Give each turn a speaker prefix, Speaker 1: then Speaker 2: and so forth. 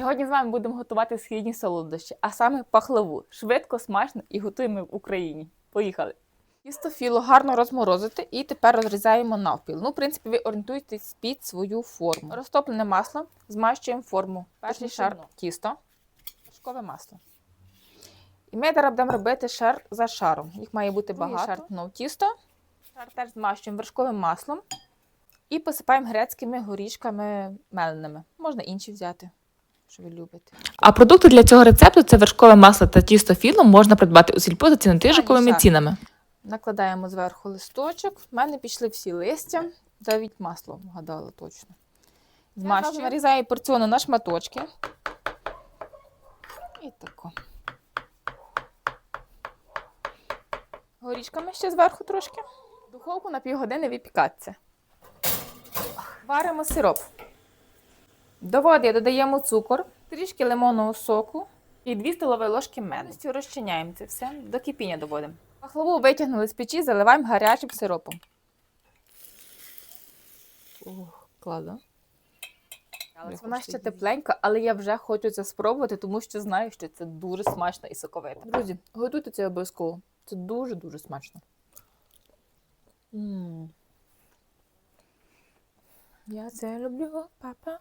Speaker 1: Сьогодні з вами будемо готувати східні солодощі, а саме пахлаву. Швидко, смачно і готуємо в Україні. Поїхали! Тісто філо гарно розморозити і тепер розрізаємо навпіл. Ну, в принципі, ви орієнтуєтесь під свою форму. Розтоплене масло, змащуємо форму. Перший шар тісто, вершкове масло. І ми зараз будемо робити шар за шаром. Їх має бути
Speaker 2: Другий
Speaker 1: багато.
Speaker 2: шар.
Speaker 1: Ну, тісто. Шар теж змащуємо вершковим маслом і посипаємо грецькими горішками меленими. Можна інші взяти, що ви любите.
Speaker 2: А продукти для цього рецепту це вершкове масло та тісто філо можна придбати у сільпо за цінотижиковими цінами.
Speaker 1: Накладаємо зверху листочок. В мене пішли всі листя. Навіть масло вгадала точно. Змащую. Нарізаю порціону на шматочки. І тако. Горішками ще зверху трошки. В Духовку на півгодини випікатися. Варимо сироп. До води додаємо цукор, трішки лимонного соку і 2 столові ложки меду. Розчиняємо це все, до кипіння доводимо. Пахлаву витягнули з печі, заливаємо гарячим сиропом. Ох, кладу. Вона ще тепленька, але я вже хочу це спробувати, тому що знаю, що це дуже смачно і соковито. Друзі, готуйте це обов'язково. Це дуже-дуже смачно. м Я це люблю, папа.